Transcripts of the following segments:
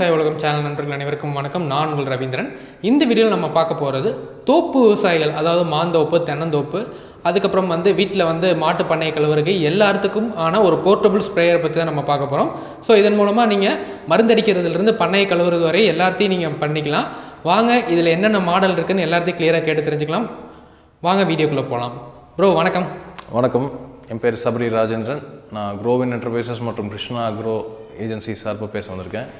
விவசாய உலகம் சேனல் நண்பர்கள் அனைவருக்கும் வணக்கம். நான் உங்கள் ரவீந்திரன். இந்த வீடியோவில் நம்ம பார்க்க போகிறது தோப்பு விவசாயிகள் அதாவது மாந்தோப்பு தென்னந்தோப்பு அதுக்கப்புறம் வந்து வீட்டில் வந்து மாட்டு பண்ணை கழுவுறகை எல்லாத்துக்கும் ஆன ஒரு போர்ட்டபுள் ஸ்ப்ரேயர் பற்றி தான் நம்ம பார்க்க போகிறோம் ஸோ இதன் மூலமாக நீங்கள் மருந்தடிக்கிறதுலேருந்து பண்ணை கழுவுறது வரை எல்லாத்தையும் நீங்கள் பண்ணிக்கலாம். வாங்க இதில் என்னென்ன மாடல் இருக்குதுன்னு எல்லாத்தையும் கிளியராக கேட்டு தெரிஞ்சுக்கலாம். வாங்க வீடியோக்குள்ளே போகலாம் ப்ரோ வணக்கம். வணக்கம். என் பேர் சபரி ராஜேந்திரன். நான் க்ரோவின் என்டர்பிரைசஸ் மற்றும் கிருஷ்ணா அக்ரோ ஏஜென்சி சார்பாக பேச வந்திருக்கேன்.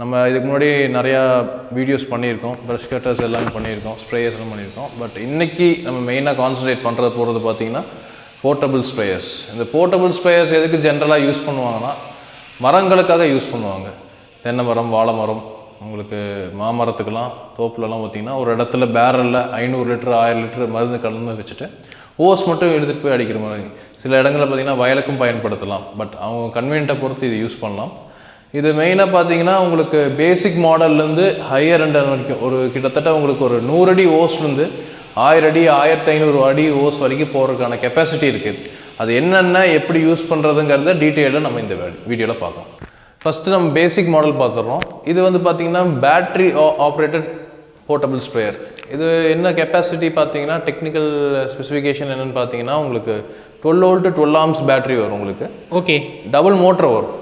நம்ம இதுக்கு முன்னாடி நிறையா வீடியோஸ் பண்ணியிருக்கோம் ப்ரஷ் கட்டர்ஸ் எல்லாமே பண்ணியிருக்கோம் ஸ்ப்ரேயர்ஸ் எல்லாம் பண்ணியிருக்கோம். பட் இன்றைக்கி நம்ம மெயினாக கான்சன்ட்ரேட் பண்ணுறது போகிறது பார்த்தீங்கன்னா போர்ட்டபிள் ஸ்ப்ரேயர்ஸ் இந்த போர்ட்டபிள் ஸ்ப்ரேயர்ஸ் எதுக்கு ஜென்ரலாக யூஸ் பண்ணுவாங்கன்னா மரங்களுக்காக யூஸ் பண்ணுவாங்க. தென்னை மரம் வாழை மரம் உங்களுக்கு மாமரத்துக்கெல்லாம் தோப்புலலாம் பார்த்தீங்கன்னா ஒரு இடத்துல பேரலில் ஐநூறு லிட்டர் ஆயிரம் லிட்டர் மருந்து கலந்து வச்சுட்டு ஓஸ் மட்டும் எடுத்துகிட்டு போய் அடிக்கிற மாதிரி. சில இடங்களில் பார்த்தீங்கன்னா வயலுக்கும் பயன்படுத்தலாம். பட் அவங்க கன்வீனியண்ட்டை பொறுத்து இது யூஸ் பண்ணலாம். இது மெயினாக பார்த்தீங்கன்னா உங்களுக்கு பேசிக் மாடல்லேருந்து ஹையர் அண்ட் வரைக்கும். ஒரு கிட்டத்தட்ட உங்களுக்கு ஒரு நூறு அடி ஓஸ்லேருந்து ஆயிரம் அடி ஆயிரத்தி ஐநூறு அடி ஓஸ் வரைக்கும் போகிறதுக்கான கெப்பாசிட்டி இருக்குது அது என்னென்ன எப்படி யூஸ் பண்ணுறதுங்கிறத டீட்டெயிலாக நம்ம இந்த வீடியோவில் பார்க்கலாம். ஃபஸ்ட்டு நம்ம பேசிக் மாடல் பார்த்துடுறோம். இது வந்து பார்த்தீங்கன்னா பேட்ரி ஆப்ரேட்டட் போர்ட்டபிள் ஸ்ப்ரேயர் இது என்ன கெப்பாசிட்டி பார்த்தீங்கன்னா டெக்னிக்கல் ஸ்பெசிஃபிகேஷன் என்னென்னு பார்த்தீங்கன்னா உங்களுக்கு twelve volt twelve amps battery வரும் உங்களுக்கு. ஓகே டபுள் மோட்டர் வரும்.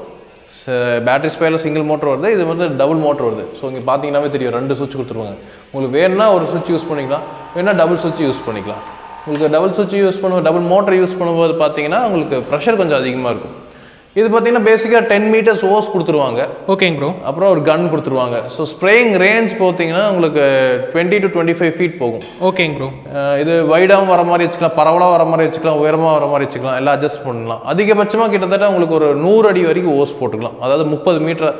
பேட்டரி ஸ்பேரில் சிங்கிள் மோட்டர் வருது இது வந்து டபுள் மோட்டர் வருது. ஸோ இங்கே பார்த்தீங்கன்னாவே தெரியும் ரெண்டு சுவிட்ச் கொடுத்துருவாங்க. உங்களுக்கு வேணும்னா ஒரு சுவிட்ச் யூஸ் பண்ணிக்கலாம் வேணுன்னா டபுள் சுவிட்ச் யூஸ் பண்ணிக்கலாம். உங்களுக்கு டபுள் சுவிட்ச் யூஸ் பண்ணுவோம் டபுள் மோட்டர் யூஸ் பண்ணும்போது பார்த்தீங்கன்னா உங்களுக்கு ப்ரெஷர் கொஞ்சம் அதிகமாக இருக்கும். இது பார்த்தீங்கன்னா பேசிக்காக டென் மீட்டர்ஸ் ஓஸ் கொடுத்துருவாங்க. ஓகேங்க ப்ரோ அப்புறம் ஒரு கன் கொடுத்துருவாங்க. ஸோ ஸ்ப்ரேயிங் ரேஞ்ச் பார்த்தீங்கன்னா உங்களுக்கு twenty to twenty five feet போகும் ஓகேங்க ப்ரோ இது வைடாகவும் வர மாதிரி வச்சுக்கலாம் பரவலாக வர மாதிரி வச்சுக்கலாம் உயரமாக வர மாதிரி வச்சுக்கலாம் எல்லாம் அட்ஜஸ்ட் பண்ணலாம். அதிகபட்சமாக கிட்டத்தட்ட உங்களுக்கு ஒரு நூறு அடி வரைக்கும் ஓஸ் போட்டுக்கலாம். அதாவது முப்பது மீட்டர்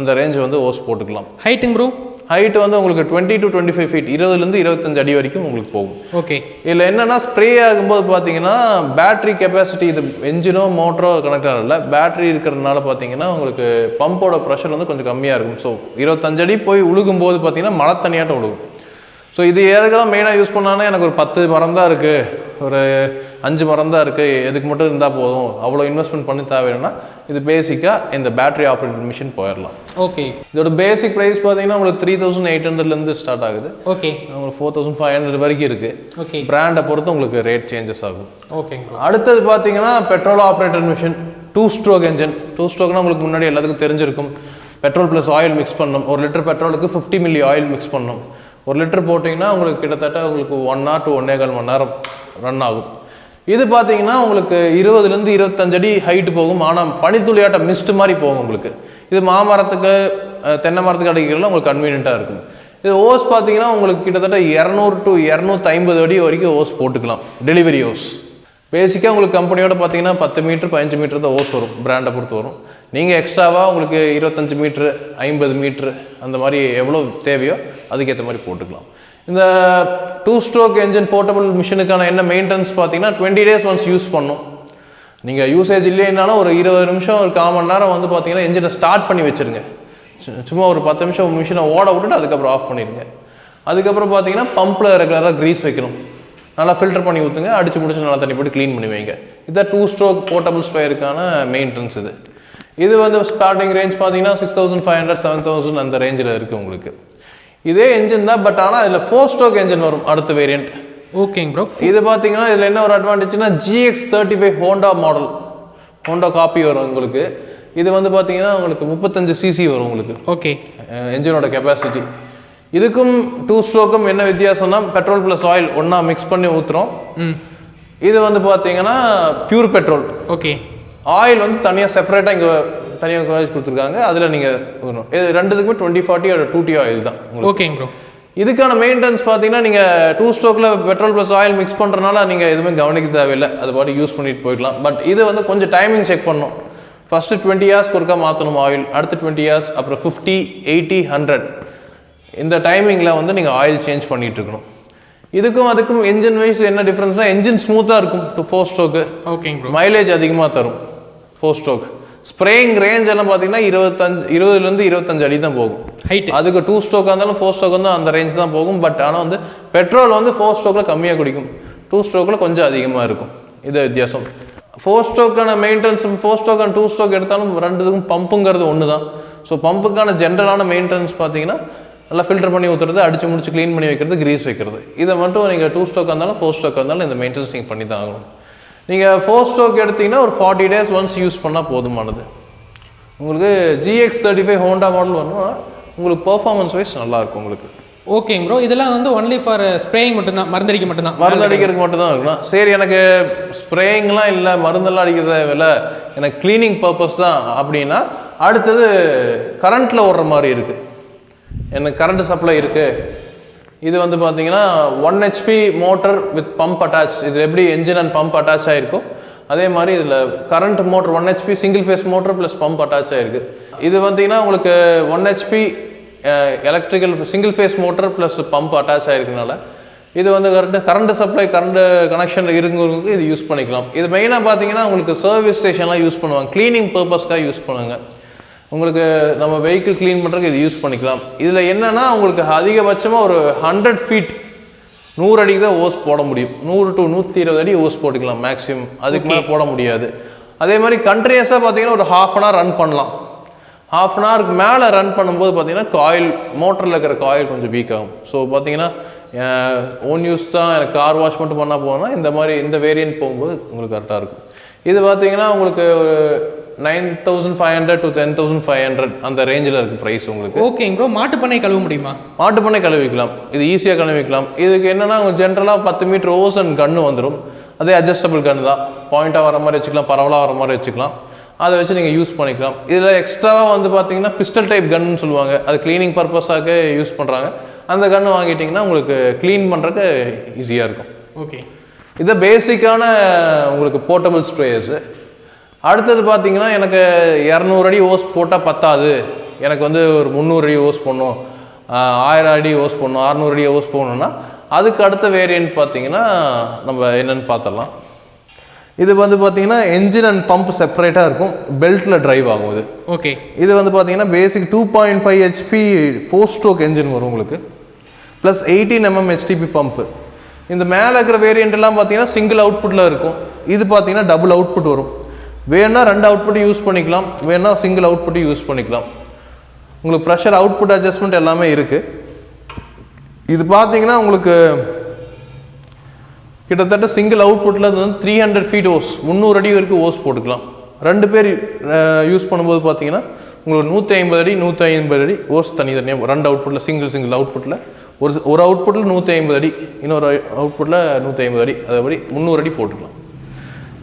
அந்த ரேஞ்ச் வந்து ஓஸ் போட்டுக்கலாம். ஹைட்டுங்க ப்ரோ ஹைட் வந்து உங்களுக்கு twenty to twenty five feet இருபதுலேருந்து இருபத்தஞ்சு அடி வரைக்கும் உங்களுக்கு போகும். ஓகே இதில் என்னென்னா ஸ்ப்ரே ஆகும்போது பார்த்தீங்கன்னா பேட்டரி கெப்பாசிட்டி இது என்ஜினோ மோட்டரோ கனெக்ட் ஆகல. பேட்டரி இருக்கிறதுனால பார்த்தீங்கன்னா உங்களுக்கு பம்போட ப்ரெஷர் வந்து கொஞ்சம் கம்மியாக இருக்கும். ஸோ இருபத்தஞ்சு அடி போய் உழுகும்போது பார்த்தீங்கன்னா மழை தண்ணியாட்டம் உழுகும். ஸோ இது ஏற்கனவே மெயினாக யூஸ் பண்ணானே எனக்கு ஒரு பத்து மரம் தான் இருக்குது ஒரு அஞ்சு மரம் தான் இருக்குது எதுக்கு மட்டும் இருந்தால் போதும் அவ்வளோ இன்வெஸ்ட்மெண்ட் பண்ணி தேவைன்னா இது பேசிக்காக இந்த பேட்டரி ஆப்ரேட்டட் மிஷின் போயிடலாம் ஓகே இதோட பேசிக் ப்ரைஸ் பார்த்தீங்கன்னா உங்களுக்கு த்ரீ தௌசண்ட் எயிட் ஹண்ட்ரட்லேருந்து ஸ்டார்ட் ஆகுது. ஓகே உங்களுக்கு ஃபோர் தௌசண்ட் ஃபைவ் ஹண்ட்ரட் வரைக்கும் இருக்குது ஓகே பிராண்டை பொறுத்து உங்களுக்கு ரேட் சேஞ்சஸ் ஆகும். ப்ரோ அடுத்தது பார்த்தீங்கன்னா petrol operated machine two stroke engine two ஸ்ட்ரோக்னா உங்களுக்கு முன்னாடி எல்லாத்துக்கும் தெரிஞ்சிருக்கும். பெட்ரோல் ப்ளஸ் ஆயில் மிக்ஸ் பண்ணணும் ஒரு லிட்டர் பெட்ரோலுக்கு ஃபிஃப்டி மில்லி ஆயில் மிக்ஸ் பண்ணணும் ஒரு லிட்டர் போட்டிங்கன்னா உங்களுக்கு கிட்டத்தட்ட உங்களுக்கு ஒன் ஹவர் டு ஒன்னே கால் மணி நேரம் ரன் ஆகும். இது பார்த்தீங்கன்னா உங்களுக்கு இருபதுலேருந்து இருபத்தஞ்சு அடி ஹைட் போகும். ஆனால் பனித்துளியாட்டம் மிஸ்ட் மாதிரி போகும் உங்களுக்கு. இது மாமரத்துக்கு தென்னை மரத்துக்கு அடிக்கிறதுல உங்களுக்கு கன்வீனியண்ட்டாக இருக்கும். இது ஓஸ் பார்த்தீங்கன்னா உங்களுக்கு கிட்டத்தட்ட இரநூறு டு இரநூத்தி ஐம்பது அடி வரைக்கும் ஓஸ் போட்டுக்கலாம். Delivery hose. பேசிக்காக உங்களுக்கு கம்பெனியோட பார்த்தீங்கன்னா பத்து மீட்ரு பதினஞ்சு மீட்டர் தான் ஓஸ் வரும். பிராண்டை பொறுத்து வரும். நீங்கள் எக்ஸ்ட்ராவாக உங்களுக்கு இருபத்தஞ்சு மீட்ரு ஐம்பது மீட்ரு அந்த மாதிரி எவ்வளோ தேவையோ அதுக்கேற்ற மாதிரி போட்டுக்கலாம். இந்த டூ ஸ்ட்ரோக் என்ஜின் போர்ட்டபிள் மிஷினுக்கான என்ன மெயின்டெனன்ஸ் பார்த்தீங்கன்னா டுவெண்ட்டி டேஸ் ஒன்ஸ் யூஸ் பண்ணும். நீங்கள் யூசேஜ் இல்லைன்னாலும் ஒரு இருபது நிமிஷம் ஒரு கால் மணி நேரம் வந்து பார்த்தீங்கன்னா என்ஜினை ஸ்டார்ட் பண்ணி வச்சுருங்க. சு- சும்மா ஒரு பத்து நிமிஷம் மிஷினை ஓட விட்டுட்டு அதுக்கப்புறம் ஆஃப் பண்ணிடுங்க அதுக்கப்புறம் பார்த்தீங்கன்னா பம்பில் ரெகுலராக க்ரீஸ் வைக்கணும். நல்லா ஃபில்டர் பண்ணி ஊற்றுங்க அடிச்சு முடிச்சு நல்லா தண்ணி போட்டு க்ளீன் பண்ணி வைங்க. இதான் டூ ஸ்ட்ரோக் போர்ட்டபிள் ஸ்பேருக்கான மெயின்டெனன்ஸ் இது. இது வந்து ஸ்டார்டிங் ரேஞ்ச் பார்த்தீங்கன்னா six thousand five hundred seven thousand அந்த ரேஞ்சில் இருக்குது உங்களுக்கு. இதே என்ஜின் தான் பட் ஆனால் இதில் ஃபோர் ஸ்ட்ரோக் என்ஜின் வரும் அடுத்த வேரியண்ட் ஓகேங்க ப்ரோ இது பார்த்தீங்கன்னா இதில் என்ன ஒரு அட்வான்டேஜ்னா GX thirty five Honda model Honda copy வரும் உங்களுக்கு. இது வந்து பார்த்தீங்கன்னா உங்களுக்கு முப்பத்தஞ்சு சிசி வரும் உங்களுக்கு. ஓகே என்ஜினோட கெப்பாசிட்டி இதுக்கும் டூ ஸ்ட்ரோக்கும் என்ன வித்தியாசம்னா பெட்ரோல் ப்ளஸ் ஆயில் ஒன்றா மிக்ஸ் பண்ணி ஊற்றுறோம் ம். இது வந்து பார்த்தீங்கன்னா பியூர் பெட்ரோல் ஓகே ஆயில் வந்து தனியாக செப்பரேட்டாக இங்கே தனியாக கொடுத்துருக்காங்க. அதில் நீங்கள் இது ரெண்டுத்துக்குமே டுவெண்ட்டி ஃபார்ட்டி ஒரு டூ டி ஆயில் தான் ஓகேங்க ப்ரோ இதுக்கான மெயின்டெனன்ஸ் பார்த்தீங்கன்னா நீங்கள் டூ ஸ்ட்ரோக்கில் பெட்ரோல் ப்ளஸ் ஆயில் மிக்ஸ் பண்ணுறனால நீங்கள் எதுவுமே கவனிக்க தேவையில்லை. அது பாட்டு யூஸ் பண்ணிட்டு போயிடலாம். பட் இது வந்து கொஞ்சம் டைமிங் செக் பண்ணணும். ஃபஸ்ட்டு டுவெண்ட்டி இயர்ஸ்க்கு ஒருக்கா மாற்றணும் ஆயில் அடுத்து டுவெண்ட்டி இயர்ஸ் அப்புறம் ஃபிஃப்டி எயிட்டி ஹண்ட்ரட் இந்த டைமிங்கில் வந்து நீங்கள் ஆயில் சேஞ்ச் பண்ணிட்டு இருக்கணும். இதுக்கும் அதுக்கும் என்ஜின் வைஸ் என்ன டிஃப்ரென்ஸ்னால் என்ஜின் ஸ்மூத்தாக இருக்கும். டு ஃபோர் ஸ்ட்ரோக்கு ஓகேங்க மைலேஜ் அதிகமாக தரும். ஃபோர் ஸ்ட்ரோக் ஸ்ப்ரேயிங் ரேஞ்ச் எல்லாம் பார்த்தீங்கன்னா இருபத்தஞ்சு இருபதுலேருந்து இருபத்தஞ்சு அடி தான் போகும். ஹைட் அதுக்கு டூ ஸ்ட்ரோக்காக இருந்தாலும் ஃபோர் ஸ்ட்ரோக் வந்து அந்த ரேஞ்ச் தான் போகும். பட் ஆனால் வந்து பெட்ரோல் வந்து ஃபோர் ஸ்ட்ரோக்கில் கம்மியாக குடிக்கும். டூ ஸ்ட்ரோக்கில் கொஞ்சம் அதிகமாக இருக்கும். இது வித்தியாசம். Four ஸ்ட்ரோக்கான maintenance four stroke and two stroke எடுத்தாலும் ரெண்டுத்துக்கும் பம்புங்கிறது ஒன்று தான் ஸோ பம்புக்கான ஜென்ரலான மெயின்டெனன்ஸ் பார்த்தீங்கன்னா நல்லா ஃபில்டர் பண்ணி ஊற்றுறது அடிச்சு முடிச்சு க்ளீன் பண்ணி வைக்கிறது கிரீஸ் வைக்கிறது. இதை மட்டும் நீங்கள் டூ ஸ்ட்ரோக் இருந்தாலும் ஃபோர் ஸ்ட்ரோக் இருந்தாலும் இந்த மெயின்டெனன்ஸ் நீங்கள் பண்ணி தான் ஆகணும். நீங்கள் ஃபோர் ஸ்ட்ரோக் எடுத்தீங்கன்னா ஒரு ஃபார்ட்டி டேஸ் ஒன்ஸ் யூஸ் பண்ணால் போதுமானது. உங்களுக்கு GX thirty five Honda model வரணும்னா உங்களுக்கு பர்ஃபார்மன்ஸ் வைஸ் நல்லா இருக்கும் உங்களுக்கு. ஓகேங்க ப்ரோ இதெல்லாம் வந்து ஒன்லி ஃபார் ஸ்ப்ரேயிங் மட்டும்தான் மருந்தடிக்க மட்டும்தான். மருந்து அடிக்கிறதுக்கு மட்டும் தான் இருக்கலாம் சரி எனக்கு ஸ்ப்ரேயிங்லாம் இல்லை மருந்தெல்லாம் அடிக்கிறது இல்லை எனக்கு க்ளீனிங் பர்பஸ் தான் அப்படின்னா அடுத்தது கரண்ட்டில் ஓடுற மாதிரி இருக்குது எனக்கு கரண்ட் சப்ளை இருக்குது இது வந்து பார்த்தீங்கன்னா one HP motor with pump attach இது எப்படி என்ஜின் அண்ட் பம்ப் அட்டாச் ஆகிருக்கோ அதே மாதிரி இதில் current motor one HP single phase motor plus pump attach ஆகிருக்கு இது பார்த்தீங்கன்னா உங்களுக்கு one HP electrical single phase motor plus pump attach ஆகிருக்கனால இது வந்து கரண்ட் கரண்ட் சப்ளை கரண்ட் கனெக்ஷனில் இருக்கிறவங்களுக்கு இது யூஸ் பண்ணிக்கலாம். இது மெயினாக பார்த்தீங்கன்னா உங்களுக்கு சர்வீஸ் ஸ்டேஷன்லாம் யூஸ் பண்ணுவாங்க. க்ளீனிங் பர்பஸ்க்காக யூஸ் பண்ணுவாங்க. உங்களுக்கு நம்ம வெஹிக்கிள் க்ளீன் பண்ணுறதுக்கு இது யூஸ் பண்ணிக்கலாம். இதில் என்னென்னா உங்களுக்கு அதிகபட்சமாக ஒரு ஹண்ட்ரட் ஃபீட் நூறு அடிக்கு தான் ஓஸ் போட முடியும். நூறு டு நூற்றி இருபது அடி ஓஸ் போட்டுக்கலாம் மேக்ஸிமம் அதுக்கு மேலே போட முடியாது. அதே மாதிரி கண்ட்ரியஸாக பார்த்தீங்கன்னா ஒரு ஹாஃப் அன் ஹவர் ரன் பண்ணலாம். ஹாஃப் அன் ஹவருக்கு மேலே ரன் பண்ணும்போது பார்த்தீங்கன்னா காயில் மோட்டரில் இருக்கிற காயில் கொஞ்சம் வீக் ஆகும். ஸோ பார்த்தீங்கன்னா ஓன் யூஸ் தான் எனக்கு கார் வாஷ் மட்டும் பண்ணால் போனால் இந்த மாதிரி இந்த வேரியன்ட் போகும்போது உங்களுக்கு கரெக்டாக இருக்கும். இது பார்த்தீங்கன்னா உங்களுக்கு ஒரு nine thousand five hundred to ten thousand five hundred அந்த ரேஞ்சில் இருக்குது ப்ரைஸ் உங்களுக்கு. ஓகேங்க ப்ரோ மாட்டு பண்ணை கழுவ முடியுமா? மாட்டு பண்ணை கழுவிக்கலாம். இது ஈஸியாக கழுவிக்கலாம். இதுக்கு என்னன்னா ஜென்ரலாக பத்து மீட்டர் ஓஸ் அண்ட் கன்று வந்துடும் அதே அட்ஜஸ்டபிள் கன்று தான். பாயிண்ட்டாக வர மாதிரி வச்சுக்கலாம் பரவலாக வர மாதிரி வச்சுக்கலாம். அதை வச்சு நீங்கள் யூஸ் பண்ணிக்கலாம். இதில் எக்ஸ்ட்ராவாக வந்து பார்த்தீங்கன்னா பிஸ்டல் டைப் கன்னு சொல்லுவாங்க. அது க்ளீனிங் பர்பஸாக யூஸ் பண்ணுறாங்க அந்த கன்று வாங்கிட்டிங்கன்னா உங்களுக்கு க்ளீன் பண்ணுறதுக்கு ஈஸியாக இருக்கும். ஓகே இது பேசிக்கான உங்களுக்கு போர்ட்டபிள் ஸ்ப்ரேயர்ஸு அடுத்தது பார்த்தீங்கன்னா எனக்கு இரநூறு அடி ஓஸ் போட்டால் பத்தாது. எனக்கு வந்து ஒரு முந்நூறு அடி ஓஸ் போடணும். ஆயிரம் அடி ஓஸ் போடணும் அறநூறு அடி ஓஸ் போடணும்னா அதுக்கு அடுத்த வேரியன்ட் பார்த்தீங்கன்னா நம்ம என்னன்னு பார்த்துடலாம். இது வந்து பார்த்தீங்கன்னா என்ஜின் அண்ட் பம்ப் செப்பரேட்டாக இருக்கும். பெல்ட்டில் டிரைவ் ஆகும் இது. ஓகே இது வந்து பார்த்தீங்கன்னா basic two point five HP four stroke engine வரும் உங்களுக்கு. Plus eighteen MM HTP pump இந்த மேலே இருக்கிற வேரியண்ட் எல்லாம் பார்த்தீங்கன்னா சிங்கிள் அவுட்புட்டில் இருக்கும். இது பார்த்தீங்கன்னா டபுள் அவுட்புட் வரும். வேணால் ரெண்டு அவுட்புட்டும் யூஸ் பண்ணிக்கலாம். வேணால் சிங்கிள் அவுட்புட்டும் யூஸ் பண்ணிக்கலாம். உங்களுக்கு ப்ரெஷர் அவுட்புட் அட்ஜஸ்ட்மெண்ட் எல்லாமே இருக்குது இது பார்த்தீங்கன்னா உங்களுக்கு கிட்டத்தட்ட சிங்கிள் அவுட்புட்டில் வந்து த்ரீ ஹண்ட்ரட் ஃபீட் ஓஸ் முந்நூறு அடி வரைக்கும் ஓஸ் போட்டுக்கலாம். ரெண்டு பேர் யூஸ் பண்ணும்போது பார்த்தீங்கன்னா உங்களுக்கு நூற்றி ஐம்பது அடி நூற்றி ஐம்பது அடி ஓஸ் தனித்தனியாக ரெண்டு அவுட்புட்டில் சிங்கிள் சிங்கிள் அவுட்புட்டில் ஒரு ஒரு அவுட்புட்டில் நூற்றி ஐம்பது அடி இன்னொரு அவுட்புட்டில் நூற்றி ஐம்பது அடி. அதேபடி முந்நூறு அடி போட்டுக்கலாம்.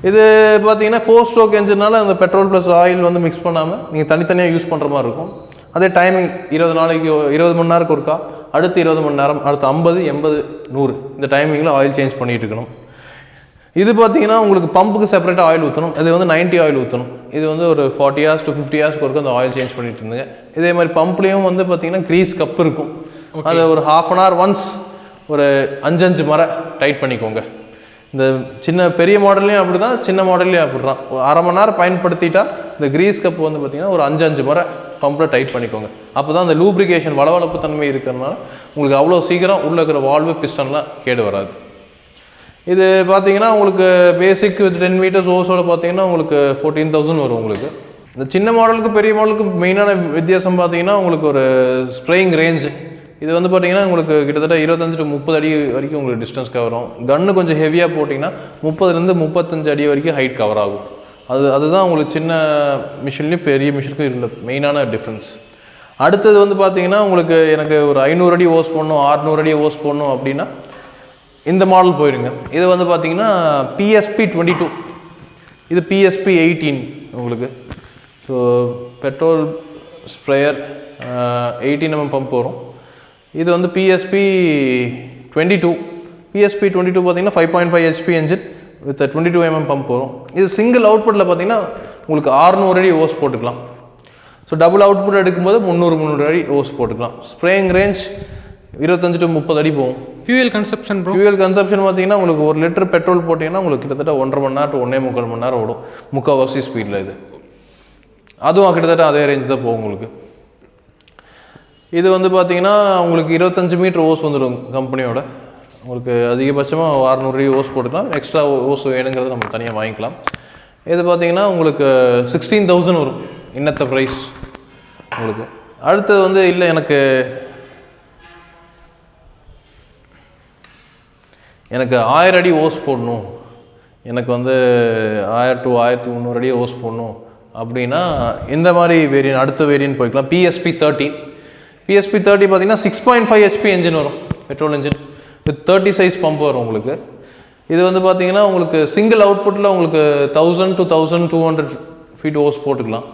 இது பார்த்தீங்கன்னா ஃபோர் ஸ்ட்ரோக் என்ஜினால அந்த பெட்ரோல் ப்ளஸ் ஆயில் வந்து மிக்ஸ் பண்ணாமல் நீங்கள் தனித்தனியாக யூஸ் பண்ணுற மாதிரி இருக்கும். அதே டைமிங் இருபது நாளைக்கு இருபது மணி நேரத்துக்கு ஒருக்கா அடுத்து இருபது மணி நேரம் அடுத்து ஐம்பது எண்பது நூறு இந்த டைமிங்கில் ஆயில் சேஞ்ச் பண்ணிட்டு இருக்கணும். இது பார்த்தீங்கன்னா உங்களுக்கு பம்புக்கு செப்பரேட்டாக ஆயில் ஊற்றணும் இது வந்து 90 ஆயில் ஊற்றணும் இது வந்து ஒரு ஃபார்ட்டி ஹார்ஸ் டு ஃபிஃப்டி ஹார்ஸ்க்கு ஒருக்க அந்த ஆயில் சேஞ்ச் பண்ணிட்டு இருந்தேங்க. இதே மாதிரி பம்ப்லேயும் வந்து பார்த்தீங்கன்னா க்ரீஸ் கப் இருக்கும். அதை ஒரு ஹாஃப் அன் ஹவர் ஒன்ஸ் ஒரு அஞ்சு அஞ்சு முறை டைட் பண்ணிக்கோங்க. இந்த சின்ன பெரிய மாடல்லையும் அப்படி தான் சின்ன மாடல்லையும் அப்படி தான் ஒரு அரை மணி நேரம் பயன்படுத்திட்டா இந்த கிரீஸ் கப் வந்து பார்த்தீங்கன்னா ஒரு அஞ்சு அஞ்சு முறை கம்ப்ளீட் டைட் பண்ணிக்கோங்க. அப்போ தான் அந்த லூப்ரிகேஷன் வளவளப்பு தன்மை இருக்கிறனால உங்களுக்கு அவ்வளோ சீக்கிரம் உள்ளே இருக்கிற வால்வு பிஸ்டன்லாம் கேடு வராது. இது பார்த்தீங்கன்னா உங்களுக்கு பேசிக் டென் மீட்டர்ஸ் ஓஸோட பார்த்தீங்கன்னா உங்களுக்கு ஃபோர்டீன் தௌசண்ட் வரும் உங்களுக்கு. இந்த சின்ன மாடலுக்கு பெரிய மாடலுக்கு மெயினான வித்தியாசம் பார்த்தீங்கன்னா உங்களுக்கு ஒரு ஸ்ப்ரேயிங் ரேஞ்சு இது வந்து பார்த்தீங்கன்னா உங்களுக்கு கிட்டத்தட்ட இருபத்தஞ்சு டு முப்பது அடி வரைக்கும் உங்களுக்கு டிஸ்டன்ஸ் கவர் ஆகும். கன்று கொஞ்சம் ஹெவியாக போட்டிங்கன்னா முப்பதுலேருந்து முப்பத்தஞ்சு அடி வரைக்கும் ஹைட் கவர் ஆகும். அது அதுதான் உங்களுக்கு சின்ன மிஷின்லேயும் பெரிய மிஷினுக்கும் இருந்த மெயினான டிஃப்ரென்ஸ் அடுத்தது வந்து பார்த்தீங்கன்னா உங்களுக்கு எனக்கு ஒரு ஐநூறு அடி ஓஸ் போடணும் ஆறுநூறு அடி ஓஸ் போடணும் அப்படின்னா இந்த மாடல் போயிடுங்க இது வந்து பார்த்தீங்கன்னா பிஎஸ்பி டுவெண்ட்டி டூ இது பிஎஸ்பி எயிட்டீன் உங்களுக்கு. So petrol sprayer eighteen MM pump வரும். இது வந்து PSP twenty two PSP twenty two பார்த்தீங்கன்னா five point five HP engine with twenty two MM pump வரும். இது சிங்கிள் அவுட்புட்டில் பார்த்தீங்கன்னா உங்களுக்கு 600 அடி ஓஸ் போட்டுக்கலாம். ஸோ டபுள் அவுட்புட் எடுக்கும்போது முந்நூறு முந்நூறு அடி ஓஸ் போட்டுக்கலாம். ஸ்ப்ரேயிங் ரேஞ்ச் இருபத்தஞ்சு டு முப்பது அடி போகும். Fuel consumption bro fuel consumption பார்த்தீங்கன்னா உங்களுக்கு ஒரு லிட்டர் பெட்ரோல் போட்டிங்கன்னா உங்களுக்கு கிட்டத்தட்ட ஒன்றரை மணி நேரம் ஒன்றே முக்கால் மணி நேரம் ஓடும். முக்கால்வாசி ஸ்பீடில் இது. அதுவும் கிட்டத்தட்ட அதே ரேஞ்ச் தான் போகும் உங்களுக்கு. இது வந்து பார்த்தீங்கன்னா உங்களுக்கு இருபத்தஞ்சு மீட்டர் ஓஸ் வந்துடும் கம்பெனியோட. உங்களுக்கு அதிகபட்சமாக அறநூறு ஓஸ் போட்டுக்கலாம். எக்ஸ்ட்ரா ஓஸ் வேணுங்கிறத நம்ம தனியாக வாங்கிக்கலாம். இது பார்த்தீங்கன்னா உங்களுக்கு சிக்ஸ்டீன் தௌசண்ட் வரும். இன்னத்த ப்ரைஸ் உங்களுக்கு. அடுத்தது வந்து இல்லை எனக்கு எனக்கு ஆயிரம் அடி ஓஸ் போடணும். எனக்கு வந்து ஆயிரம் டு ஆயிரத்தி முந்நூறு அடி ஓஸ் போடணும். அப்படின்னா இந்த மாதிரி வேரியன் அடுத்த வேரியன் போய்க்கலாம். பிஎஸ்பி தேர்ட்டி பிஎஸ்பி தேர்ட்டி பார்த்தீங்கன்னா six point five HP engine வரும் petrol engine with thirty size pump வரும் உங்களுக்கு. இது வந்து பார்த்தீங்கன்னா உங்களுக்கு சிங்கிள் அவுட்புட்டில் உங்களுக்கு thousand to thousand two hundred feet hose போட்டுக்கலாம்.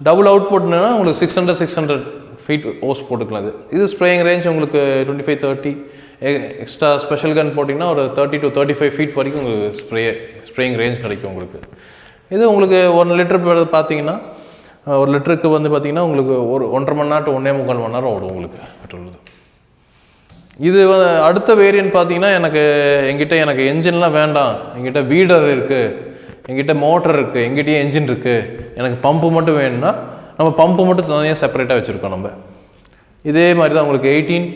டபுள் அவுட்புட்னா உங்களுக்கு six hundred six hundred feet hose போட்டுக்கலாம் இது. இது ஸ்ப்ரேயிங் ரேஞ்ச் உங்களுக்கு twenty five thirty extra special gun போட்டிங்கன்னா ஒரு thirty to thirty five feet வரைக்கும் உங்களுக்கு ஸ்ப்ரே ஸ்ப்ரேயிங் ரேஞ்ச் கிடைக்கும் உங்களுக்கு. இது உங்களுக்கு ஒன் லிட்டர் பார்த்தீங்கன்னா ஒரு லிட்டருக்கு வந்து பார்த்திங்கன்னா உங்களுக்கு ஒரு ஒன்றரை மணி நேரம் ஒன்றே முக்கால் மணி நேரம் ஓடும் உங்களுக்கு பெட்ரோல். இது இது அடுத்த வேரியன்ட் பார்த்தீங்கன்னா எனக்கு எங்கிட்ட எனக்கு என்ஜின்லாம் வேண்டாம். எங்கிட்ட வீடர் இருக்குது எங்கிட்ட மோட்டர் இருக்குது எங்கிட்டயே என்ஜின் இருக்குது எனக்கு பம்பு மட்டும் வேணும்னா நம்ம பம்பு மட்டும் தனியாக செப்பரேட்டாக வச்சுருக்கோம் நம்ம. இதே மாதிரி தான் உங்களுக்கு eighteen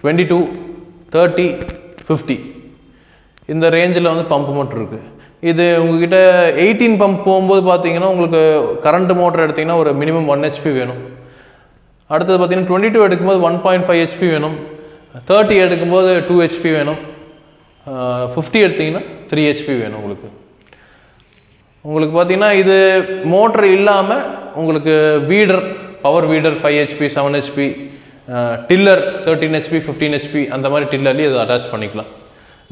twenty two thirty fifty இந்த ரேஞ்சில் வந்து பம்ப்பு மட்டும் இருக்குது இது உங்ககிட்ட எயிட்டீன் பம்ப் போகும்போது பார்த்தீங்கன்னா உங்களுக்கு கரண்ட் மோட்டர் எடுத்தீங்கன்னா ஒரு மினிமம் ஒன் ஹெச்பி வேணும். அடுத்தது பார்த்தீங்கன்னா டுவெண்ட்டி டூ எடுக்கும்போது ஒன் பாயிண்ட் ஃபைவ் ஹெச்பி வேணும். தேர்ட்டி எடுக்கும்போது டூ ஹெச்பி வேணும். ஃபிஃப்டி எடுத்தீங்கன்னா த்ரீ ஹெச்பி வேணும் உங்களுக்கு. உங்களுக்கு பார்த்தீங்கன்னா இது மோட்டர் இல்லாமல் உங்களுக்கு weeder power weeder five HP seven HP tiller thirteen HP fifteen HP அந்த மாதிரி டில்லர்லேயே இதை அட்டாச் பண்ணிக்கலாம்.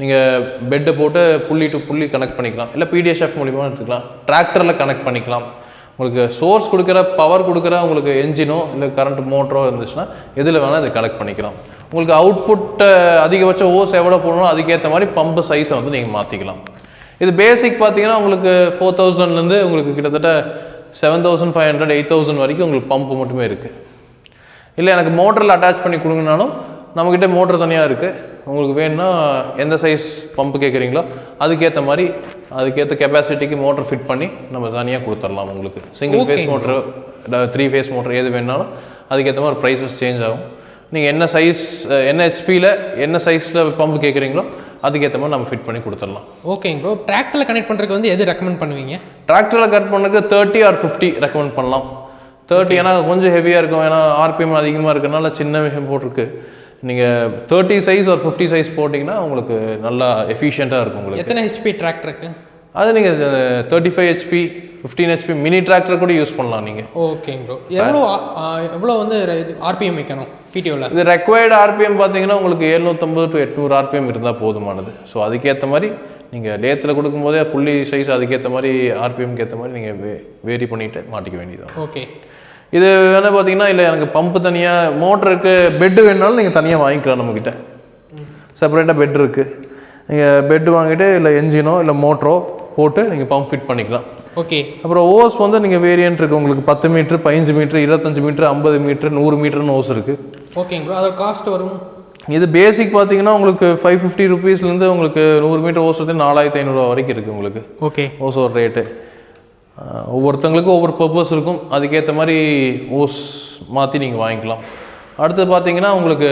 நீங்கள் பெட்டை போட்டு புள்ளி டு புள்ளி கனெக்ட் பண்ணிக்கலாம். இல்லை பிடிஎஸ்எஃப் மூலிமா எடுத்துக்கலாம். டிராக்டரில் கனெக்ட் பண்ணிக்கலாம். உங்களுக்கு சோர்ஸ் கொடுக்குற பவர் கொடுக்குற உங்களுக்கு என்ஜினோ இல்லை கரண்ட் மோட்டரோ இருந்துச்சுன்னா எதில் வேணால் இதை கனெக்ட் பண்ணிக்கலாம். உங்களுக்கு அவுட்புட்டை அதிகபட்ச ஓஸ் எவ்வளோ போடணும் அதுக்கேற்ற மாதிரி பம்பு சைஸை வந்து நீங்கள் மாற்றிக்கலாம் இது பேசிக் பார்த்தீங்கன்னா உங்களுக்கு ஃபோர் தௌசண்ட்லேருந்து உங்களுக்கு கிட்டத்தட்ட seven thousand five hundred eight thousand வரைக்கும் உங்களுக்கு பம்பு மட்டுமே இருக்குது இல்லை எனக்கு மோட்டரில் அட்டாச் பண்ணி கொடுங்கனாலும் நம்மக்கிட்ட மோட்டர் தனியாக இருக்குது உங்களுக்கு வேணும்னா எந்த சைஸ் பம்பு கேட்குறீங்களோ அதுக்கேற்ற மாதிரி அதுக்கேற்ற கெப்பாசிட்டிக்கு மோட்டர் ஃபிட் பண்ணி நம்ம தனியாக கொடுத்துடலாம் உங்களுக்கு. Single phase motor three phase motor எது வேணாலும் அதுக்கேற்ற மாதிரி ப்ரைஸஸ் சேஞ்ச் ஆகும். நீங்கள் என்ன சைஸ் என்ன ஹெச்பியில் என்ன சைஸில் பம்பு கேட்குறீங்களோ அதுக்கேற்ற மாதிரி நம்ம ஃபிட் பண்ணி கொடுத்துடலாம். ஓகேங்க ப்ரோ டிராக்டரில் கனெக்ட் பண்ணுறதுக்கு வந்து எது ரெக்கமெண்ட் பண்ணுவீங்க? டிராக்டரில் கட் பண்ணதுக்கு தேர்ட்டி ஆர் ஃபிஃப்டி ரெக்கமெண்ட் பண்ணலாம். தேர்ட்டி ஏன்னா கொஞ்சம் ஹெவியாக இருக்கும். ஏன்னா ஆர்பிஎம் அதிகமாக இருக்கனால சின்ன விஷயம் போட்டிருக்கு. நீங்கள் தேர்ட்டி சைஸ் ஒரு ஃபிஃப்டி சைஸ் போட்டிங்கன்னா உங்களுக்கு நல்லா எஃபிஷியண்ட்டாக இருக்கும் உங்களுக்கு. எத்தனை ஹெச்பி டிராக்டருக்கு அது நீங்கள் thirty five HP fifteen HP mini tractor கூட யூஸ் பண்ணலாம் நீங்கள் ஓகேங்க ப்ரோ எவ்வளோ எவ்வளோ வந்து ஆர்பிஎம் வைக்கணும் பிடிஓவில் இது ரெக்வயர்டு ஆர்பிஎம் பார்த்தீங்கன்னா உங்களுக்கு எழுநூற்றம்பது டு எட்நூறு ஆர்பிஎம் இருந்தால் போதுமானது. ஸோ அதுக்கேற்ற மாதிரி நீங்கள் லேத்தில் கொடுக்கும்போதே புள்ளி சைஸ் அதுக்கேற்ற மாதிரி ஆர்பிஎம்க்கு ஏற்ற மாதிரி நீங்கள் வே வேரி பண்ணிவிட்டு மாட்டிக்க வேண்டியது ஓகே இது வேணா பார்த்தீங்கன்னா இல்லை எனக்கு பம்பு தனியாக மோட்டருக்கு பெட்டு வேணுனாலும் நீங்கள் தனியாக வாங்கிக்கலாம் நம்மக்கிட்ட செப்பரேட்டாக பெட் இருக்குது நீங்கள் பெட்டு வாங்கிட்டு இல்லை என்ஜினோ இல்லை மோட்டரோ போட்டு நீங்கள் பம்ப் ஃபிட் பண்ணிக்கலாம். ஓகே அப்புறம் ஓஸ் வந்து நீங்கள் வேரியன்ட் இருக்குது உங்களுக்கு பத்து மீட்ரு பதினஞ்சு மீட்ரு இருபத்தஞ்சு மீட்ரு ஐம்பது மீட்ரு நூறு மீட்டர்னு ஓஸ் இருக்குது ஓகேங்க ப்ரோ அதோட காஸ்ட் வரும். இது பேசிக் பார்த்தீங்கன்னா உங்களுக்கு ஃபைவ் ஃபிஃப்டி ருபீஸ்லேருந்து உங்களுக்கு நூறு மீட்டர் ஓஸ் வந்து நாலாயிரத்தி ஐநூறுரூவா வரைக்கும் இருக்குது உங்களுக்கு. ஓகே ஓஸ் ஒரு ரேட்டு ஒவ்வொருத்தங்களுக்கும் ஒவ்வொரு பர்பஸ் இருக்கும். அதுக்கேற்ற மாதிரி ஓஸ் மாற்றி நீங்கள் வாங்கிக்கலாம். அடுத்து பார்த்தீங்கன்னா உங்களுக்கு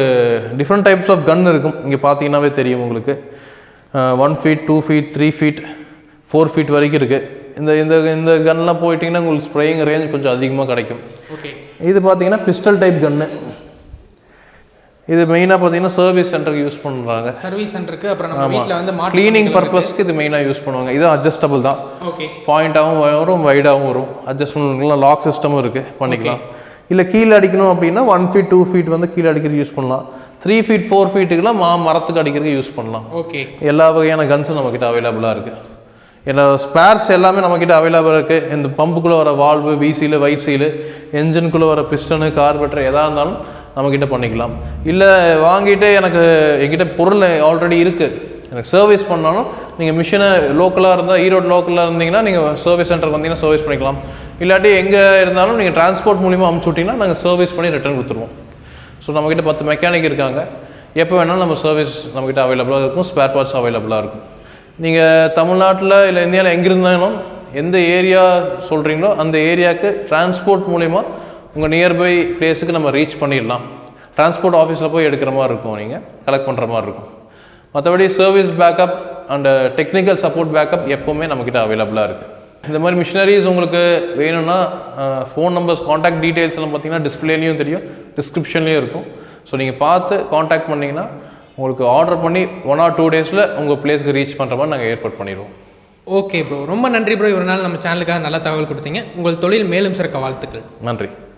டிஃப்ரெண்ட் டைப்ஸ் ஆஃப் கன் இருக்கும். இங்கே பார்த்தீங்கன்னாவே தெரியும் உங்களுக்கு. One feet two feet three feet four feet வரைக்கும் இருக்குது இந்த இந்த இந்த கன்லாம் போயிட்டிங்கன்னா உங்களுக்கு ஸ்ப்ரேயிங் ரேஞ்ச் கொஞ்சம் அதிகமாக கிடைக்கும். ஓகே இது பார்த்தீங்கன்னா பிஸ்டல் டைப் கன்னு இது மெயினாக பார்த்தீங்கன்னா சர்வீஸ் சென்டருக்கு யூஸ் பண்ணுறாங்க சர்வீஸ் சென்டருக்கு அப்புறம் நம்ம வீட்டில் வந்து க்ளீனிங் பர்பஸ்க்கு இது மெயினாக யூஸ் பண்ணுவாங்க. இது அட்ஜஸ்டபிள் தான். ஓகே பாயிண்ட்டாகவும் வரும் வைடாகவும் வரும். அட்ஜஸ்ட்மெண்ட்லாம் லாக் சிஸ்டமும் இருக்குது பண்ணிக்கலாம். இல்லை கீழே அடிக்கணும் அப்படின்னா ஒன் ஃபீட் டூ ஃபீட் வந்து கீழே அடிக்கிறது யூஸ் பண்ணலாம். த்ரீ ஃபீட் ஃபோர் ஃபீட்டுக்கெல்லாம் மா மரத்துக்கு அடிக்கிறதுக்கு யூஸ் பண்ணலாம். ஓகே எல்லா வகையான கன்ஸும் நம்மக்கிட்ட அவைலபிளாக இருக்குது எல்லா ஸ்பேர்ஸ் எல்லாமே நம்மக்கிட்ட அவைலபிளாக இருக்குது இந்த பம்புக்குள்ளே வர வால்வு விசிலு வைட் சீலு என்ஜினுக்குள்ளே வர பிஸ்டனு கார்பெட்டர் எதாக இருந்தாலும் நம்மக்கிட்ட பண்ணிக்கலாம். இல்லை வாங்கிட்டு எனக்கு என்கிட்ட பொருள் ஆல்ரெடி இருக்குது எனக்கு சர்வீஸ் பண்ணாலும் நீங்கள் மிஷினை லோக்கலாக இருந்தால் ஈரோடு லோக்கலாக இருந்தீங்கன்னா நீங்கள் சர்வீஸ் சென்டருக்கு வந்தீங்கன்னா சர்வீஸ் பண்ணிக்கலாம். இல்லாட்டி எங்கே இருந்தாலும் நீங்கள் டிரான்ஸ்போர்ட் மூலிமா அமுச்சு விட்டிங்கன்னா நாங்கள் சர்வீஸ் பண்ணி ரிட்டர்ன் கொடுத்துருவோம். ஸோ நம்மக்கிட்ட பத்து மெக்கானிக் இருக்காங்க. எப்போ வேணாலும் நம்ம சர்வீஸ் நம்மக்கிட்ட அவைலபிளாக இருக்கும் ஸ்பேர் பார்ட்ஸ் அவைலபிளாக இருக்கும். நீங்கள் தமிழ்நாட்டில் இல்லை இந்தியாவில் எங்கே இருந்தாலும் எந்த ஏரியா சொல்கிறீங்களோ அந்த ஏரியாவுக்கு டிரான்ஸ்போர்ட் மூலிமா உங்கள் நியர்பை பிளேஸுக்கு நம்ம ரீச் பண்ணிடலாம். டிரான்ஸ்போர்ட் ஆஃபீஸில் போய் எடுக்கிற மாதிரி இருக்கும் நீங்கள் கலெக்ட் பண்ணுற மாதிரி இருக்கும். மற்றபடி service backup and technical support backup எப்போவுமே நம்மக்கிட்ட அவைலபிளாக இருக்குது இந்த மாதிரி மிஷினரிஸ் உங்களுக்கு வேணும்னா ஃபோன் நம்பர்ஸ் காண்டாக்ட் டீட்டெயில்ஸ் எல்லாம் பார்த்தீங்கன்னா டிஸ்பிளேலையும் தெரியும் டிஸ்கிரிப்ஷன்லேயும் இருக்கும். ஸோ நீங்கள் பார்த்து காண்டாக்ட் பண்ணிங்கன்னா உங்களுக்கு ஆர்டர் பண்ணி ஒன் ஆர் டூ டேஸில் உங்கள் பிளேஸ்க்கு ரீச் பண்ணுற மாதிரி நாங்கள் ஏற்பாடு பண்ணிடுவோம். ஓகே ப்ரோ ரொம்ப நன்றி ப்ரோ இவ்வளோ நாள் நம்ம சேனலுக்காக நல்ல தகவல் கொடுத்தீங்க. உங்கள் தொழில் மேலும் சிறக்க வாழ்த்துக்கள். நன்றி.